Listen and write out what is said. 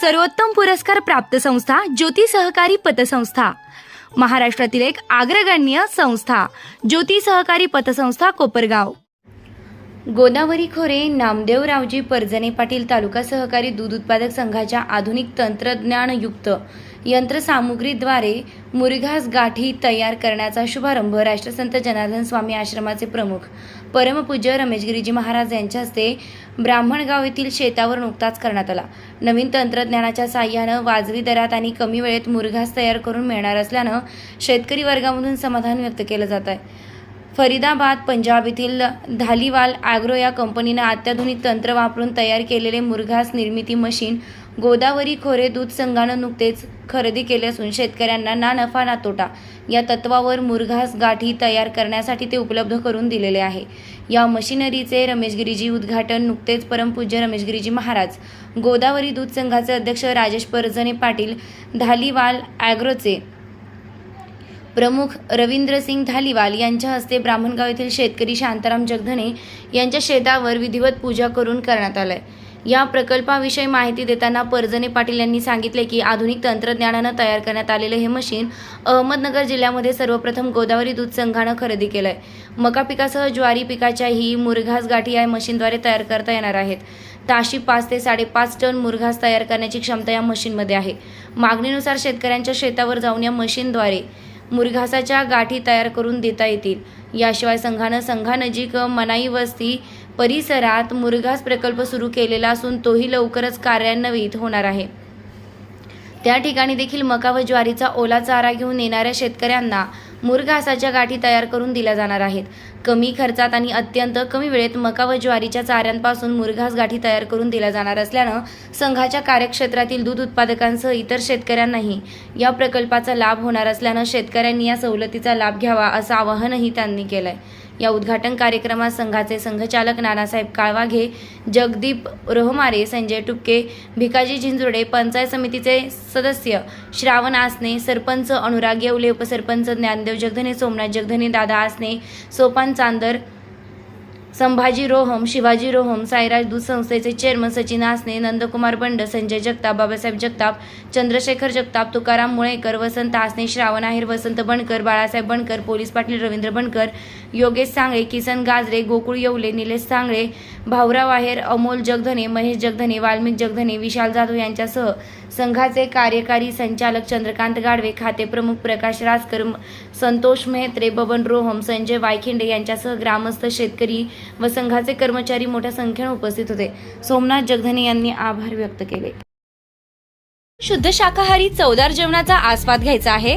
सर्वोत्तम पुरस्कार प्राप्त संस्था ज्योती सहकारी पतसंस्था. महाराष्ट्रातील एक अग्रगण्य संस्था ज्योती सहकारी पतसंस्था कोपरगाव. गोदावरी खोरे नामदेवरावजी पर्जने पाटील तालुका सहकारी दूध उत्पादक संघाच्या आधुनिक तंत्रज्ञानयुक्त यंत्रसामुग्रीद्वारे मुरघास गाठी तयार करण्याचा शुभारंभ राष्ट्रसंत जनार्दन स्वामी आश्रमाचे प्रमुख परमपूज्य रमेशगिरीजी महाराज यांच्या हस्ते ब्राह्मणगाव येथील शेतावर नुकताच करण्यात आला. नवीन तंत्रज्ञानाच्या साह्यानं वाजवी दरात आणि कमी वेळेत मुरघास तयार करून मिळणार असल्यानं शेतकरी वर्गामधून समाधान व्यक्त केलं जात आहे. फरीदाबाद पंजाब येथील धालीवाल ॲग्रो या कंपनीनं अत्याधुनिक तंत्र वापरून तयार केलेले मुरघास निर्मिती मशीन गोदावरी खोरे दूध संघानं नुकतेच खरेदी केले असून शेतकऱ्यांना ना नफा ना तोटा या तत्वावर मुरघास गाठी तयार करण्यासाठी ते उपलब्ध करून दिलेले आहे. या मशिनरीचे रमेशगिरीजी उद्घाटन नुकतेच परमपूज्य रमेशगिरीजी महाराज गोदावरी दूध संघाचे अध्यक्ष राजेश परजने पाटील धालीवाल ॲग्रोचे प्रमुख रवींद्रसिंग धालीवाल यांच्या हस्ते ब्राह्मणगाव येथील शेतकरी शांताराम जगधने यांच्या शेतावर विधिवत पूजा करून करण्यात आलंय. या प्रकल्पाविषयी माहिती देताना परजणे पाटील यांनी सांगितले की आधुनिक तंत्रज्ञानानं तयार करण्यात आलेलं हे मशीन अहमदनगर जिल्ह्यामध्ये सर्वप्रथम गोदावरी दूध संघानं खरेदी केलंय. मका पिकासह ज्वारी पिकाच्याही मुरघास गाठी या मशीनद्वारे तयार करता येणार आहेत. ताशी पाच ते साडेपाच टन मुरघास तयार करण्याची क्षमता या मशीनमध्ये आहे. मागणीनुसार शेतकऱ्यांच्या शेतावर जाऊन या मशीनद्वारे मुरघासाच्या गाठी तयार करून देता येतील. याशिवाय संघानं संघानजीक मनाई वस्ती परिसरात मुरघास प्रकल्प सुरू केलेला असून तोही लवकरच कार्यान्वित होणार आहे. त्या ठिकाणी देखील मका व ज्वारीचा ओला चारा घेऊन येणाऱ्या शेतकऱ्यांना मुरघासाच्या गाठी तयार करून दिल्या जाणार आहेत. कमी खर्चात आणि अत्यंत कमी वेळेत मका व ज्वारीच्या चाऱ्यांपासून मुरघास गाठी तयार करून दिल्या जाणार असल्यानं संघाच्या कार्यक्षेत्रातील दूध उत्पादकांसह इतर शेतकऱ्यांनाही या प्रकल्पाचा लाभ होणार असल्यानं शेतकऱ्यांनी या सवलतीचा लाभ घ्यावा असं आवाहनही त्यांनी केलं आहे या उद्घाटन कार्यक्रमात संघाचे संघचालक नानासाहेब काळवाघे जगदीप रोहमारे संजय टुपके भिकाजी झिंजुडे पंचायत समितीचे सदस्य श्रावण आसने सरपंच अनुराग येवले उपसरपंच ज्ञानदेव जगधने सोमनाथ जगधने दादा आसने सोपान चांदर संभाजी रोहम शिवाजी रोहम साईराज दूध संस्थेचे चेअरमन सचिन आसने नंदकुमार बंड संजय जगताप बाबासाहेब जगताप चंद्रशेखर जगताप तुकाराम मुळेकर वसंत आसने श्रावण आहेर वसंत बनकर बाळासाहेब बनकर पोलीस पाटील रवींद्र बनकर योगेश सांगळे किसन गाजरे गोकुळ येवले निलेश सांगळे भाऊराव आहेर अमोल जगधने महेश जगधने वाल्मिक जगधने विशाल जाधव यांच्यासह संघाचे कार्यकारी संचालक चंद्रकांत गाडवे खाते प्रमुख प्रकाश राजकर संतोष मेहत्रे बबन रोहम संजय वायखिंडे यांच्यासह ग्रामस्थ शेतकरी व संघाचे कर्मचारी मोठ्या संख्येने उपस्थित होते. सोमनाथ जगधने यांनी आभार व्यक्त केले. शुद्ध शाकाहारी चवदार जेवणाचा आस्वाद घ्यायचा आहे.